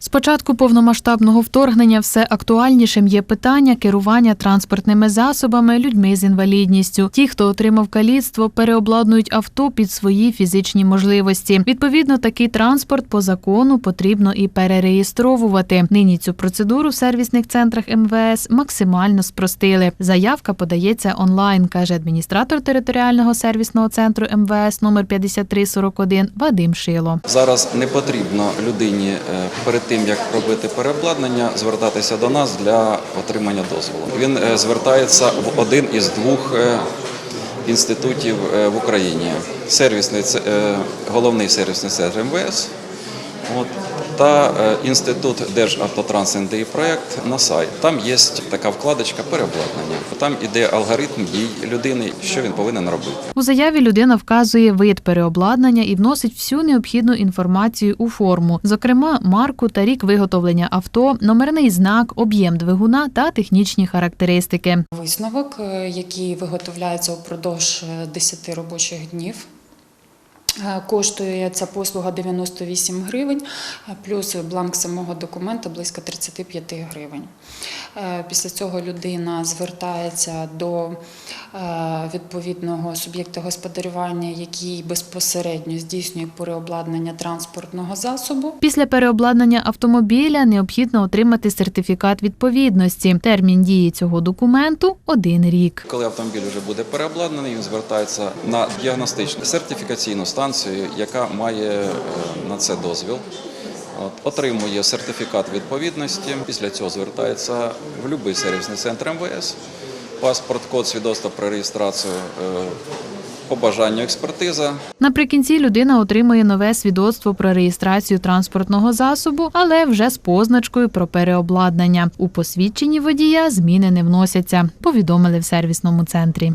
З початку повномасштабного вторгнення все актуальнішим є питання керування транспортними засобами людьми з інвалідністю. Ті, хто отримав каліцтво, переобладнують авто під свої фізичні можливості. Відповідно, такий транспорт по закону потрібно і перереєстровувати. Нині цю процедуру в сервісних центрах МВС максимально спростили. Заявка подається онлайн, каже адміністратор територіального сервісного центру МВС номер 5341 Вадим Шило. Зараз не потрібно людині е, перед тим, як робити переобладнання, звертатися до нас для отримання дозволу. Він е, звертається в один із двох е, інститутів е, в Україні: сервісний головний сервісний центр МВС. От, та е, інститут Державтотранс НДІ проект на сайт. Там є така вкладочка переобладнання. Там іде алгоритм дій людини, що він повинен робити. У заяві людина вказує вид переобладнання і вносить всю необхідну інформацію у форму, зокрема марку та рік виготовлення авто, номерний знак, об'єм двигуна та технічні характеристики. Висновок, е, який виготовляється упродовж е, 10 робочих днів. Е, Коштує ця послуга 98 гривень, е, плюс бланк самого документа близько 35 гривень. Е, Після цього людина звертається до відповідного суб'єкта господарювання, який безпосередньо здійснює переобладнання транспортного засобу. Після переобладнання автомобіля необхідно отримати сертифікат відповідності. Термін дії цього документу один рік. Коли автомобіль вже буде переобладнаний, він звертається на діагностичну сертифікаційну станцію, яка має е, на це дозвіл. Отримує сертифікат відповідності. Після цього звертається в будь-який сервісний центр МВС. Паспорт, код свідоцтва про реєстрацію, е, по бажанню експертиза. Наприкінці людина отримує нове свідоцтво про реєстрацію транспортного засобу, але вже з позначкою про переобладнання. У посвідченні водія зміни не вносяться. Повідомили в сервісному центрі.